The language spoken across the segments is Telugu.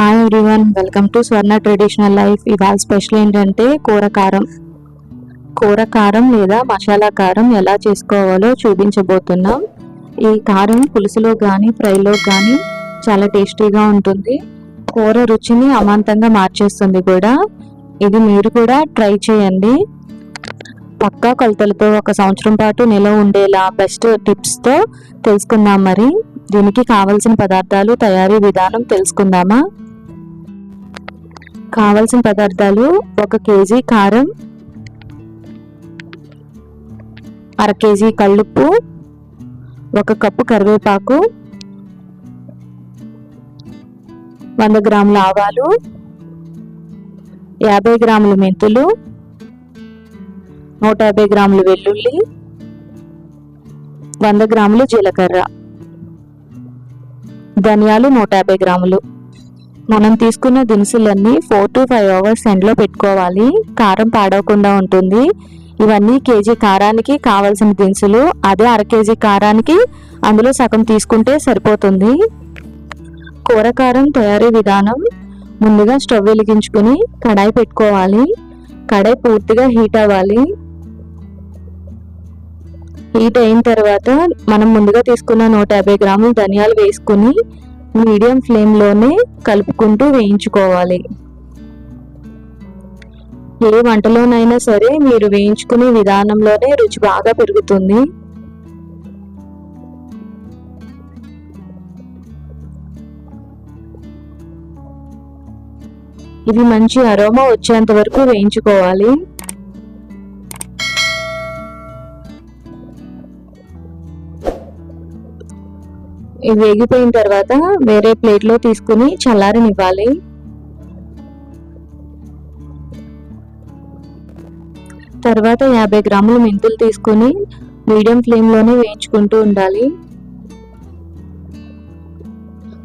Hi everyone welcome to Swarna traditional life ఇవాళ స్పెషల్ ఏంటంటే కూర కారం కూర కారం లేదా మసాలా కారం ఎలా చేసుకోవాలో చూపించబోతున్నాం. ఈ కారం పులుసులో కానీ ఫ్రైలో కానీ చాలా టేస్టీగా ఉంటుంది. కూర రుచిని అమాంతంగా మార్చేస్తుంది కూడా. ఇది మీరు కూడా ట్రై చేయండి. పక్కా కొలతలతో ఒక సంవత్సరం పాటు నిలవ ఉండేలా బెస్ట్ టిప్స్తో తెలుసుకుందాం మరి. దీనికి కావలసిన పదార్థాలు తయారీ విధానం తెలుసుకుందామా? కావలసిన పదార్థాలు ఒక కేజీ కారం అర కేజీ కల్లుప్పు ఒక కప్పు కరివేపాకు వంద గ్రాముల ఆవాలు యాభై గ్రాముల మెంతులు నూట యాభై గ్రాములు వెల్లుల్లి వంద గ్రాములు జీలకర్ర ధనియాలు నూట యాభై గ్రాములు. మనం తీసుకున్న దినుసులన్నీ ఫోర్ టు ఫైవ్ అవర్స్ ఎండ్లో పెట్టుకోవాలి. కారం పాడవకుండా ఉంటుంది. ఇవన్నీ కేజీ కారానికి కావాల్సిన దినుసులు అదే అర కేజీ కారానికి అందులో సగం తీసుకుంటే సరిపోతుంది. కూర కారం తయారీ విధానం ముందుగా స్టవ్ వెలిగించుకుని కడాయి పెట్టుకోవాలి. కడాయి పూర్తిగా హీట్ అవ్వాలి. హీట్ అయిన తర్వాత మనం ముందుగా తీసుకున్న నూట యాభై గ్రాములు ధనియాలు వేసుకుని మీడియం ఫ్లేమ్లోనే కలుపుకుంటూ వేయించుకోవాలి. ఏ వంటలోనైనా సరే మీరు వేయించుకునే విధానంలోనే రుచి బాగా పెరుగుతుంది. ఇవి మంచి అరోమా వచ్చేంత వరకు వేయించుకోవాలి. ఇవి వేగిపోయిన తర్వాత వేరే ప్లేట్లో తీసుకుని చల్లారనివ్వాలి. తర్వాత యాభై గ్రాముల మెంతులు తీసుకుని మీడియం ఫ్లేమ్లోనే వేయించుకుంటూ ఉండాలి.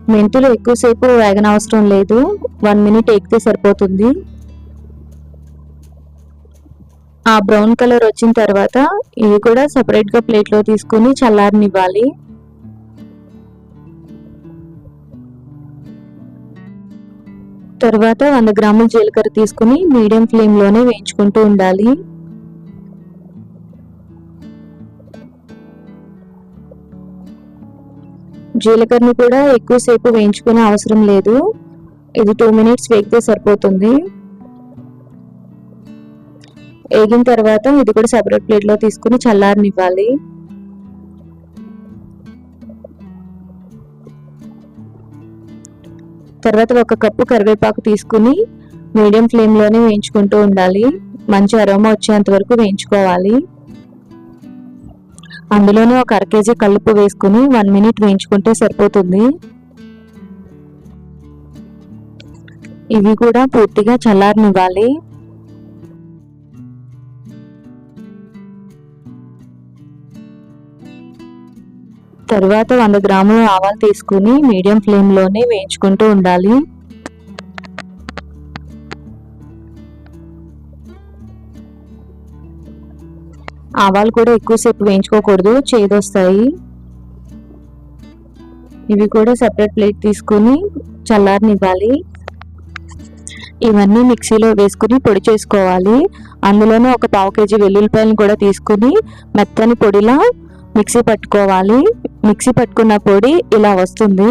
మెంతులు ఎక్కువసేపు వేగనవసరం లేదు. వన్ మినిట్ ఎక్కితే సరిపోతుంది. ఆ బ్రౌన్ కలర్ వచ్చిన తర్వాత ఇవి కూడా సపరేట్గా ప్లేట్లో తీసుకుని చల్లారనివ్వాలి. తర్వాత వంద గ్రాముల జీలకర్ర తీసుకుని మీడియం ఫ్లేమ్లోనే వేయించుకుంటూ ఉండాలి. జీలకర్రను కూడా ఎక్కువసేపు వేయించుకునే అవసరం లేదు. ఇది టూ మినిట్స్ వేగితే సరిపోతుంది. వేగిన తర్వాత ఇది కూడా సపరేట్ ప్లేట్లో తీసుకుని చల్లారనివ్వాలి. తర్వాత ఒక కప్పు కరివేపాకు తీసుకుని మీడియం ఫ్లేమ్లోనే వేయించుకుంటూ ఉండాలి. మంచి అరోమా వచ్చేంత వరకు వేయించుకోవాలి. అందులోనే ఒక అర కేజీ కల్లుపు వేసుకుని వన్ మినిట్ వేయించుకుంటే సరిపోతుంది. ఇవి కూడా పూర్తిగా చల్లారనివ్వాలి. తరువాత వంద గ్రాముల ఆవాలు తీసుకుని మీడియం ఫ్లేమ్లోనే వేయించుకుంటూ ఉండాలి. ఆవాలు కూడా ఎక్కువసేపు వేయించుకోకూడదు చేదొస్తాయి. ఇవి కూడా సపరేట్ ప్లేట్ తీసుకుని చల్లారనివ్వాలి. ఇవన్నీ మిక్సీలో వేసుకుని పొడి చేసుకోవాలి. అందులోనే ఒక పావు కేజీ వెల్లుల్లిపాయలను కూడా తీసుకుని మెత్తని పొడిలా మిక్సీ పట్టుకోవాలి. మిక్సీ పట్టుకున్న పొడి ఇలా వస్తుంది.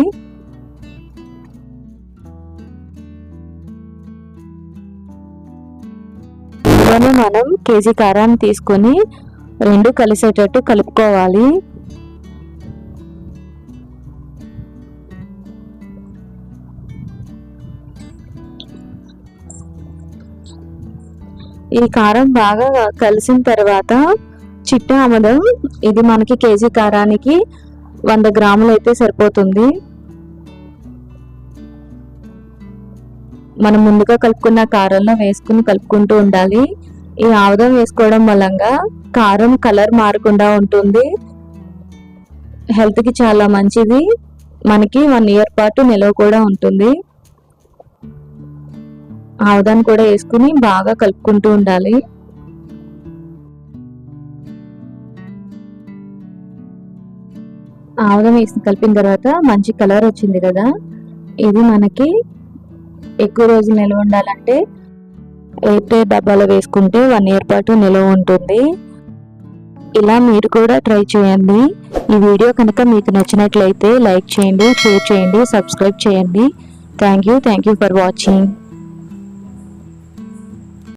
ఇవన్నీ మనం కేజీ కారాన్ని తీసుకొని రెండు కలిసేటట్టు కలుపుకోవాలి. ఈ కారం బాగా కలిసిన తర్వాత చిట్ట ఆమదం ఇది మనకి కేజీ కారానికి వంద గ్రాములు అయితే సరిపోతుంది. మనం ముందుగా కలుపుకున్న కారంలో వేసుకుని కలుపుకుంటూ ఉండాలి. ఈ ఆవదం వేసుకోవడం వలంగా కారం కలర్ మారకుండా ఉంటుంది. హెల్త్కి చాలా మంచిది. మనకి వన్ ఇయర్ పాటు నిలవ కూడా ఉంటుంది. ఆవదాన్ని కూడా వేసుకుని బాగా కలుపుకుంటూ ఉండాలి. ఆముదం వేసి కలిపిన తర్వాత మంచి కలర్ వచ్చింది కదా. ఇది మనకి ఎక్కువ రోజులు నిల్వ ఉండాలంటే ఎయిర్ డబ్బాలో వేసుకుంటే వన్ ఇయర్ పాటు నిల్వ ఉంటుంది. ఇలా మీరు కూడా ట్రై చేయండి. ఈ వీడియో కనుక మీకు నచ్చినట్లయితే లైక్ చేయండి షేర్ చేయండి సబ్స్క్రైబ్ చేయండి. Thank you thank you for watching.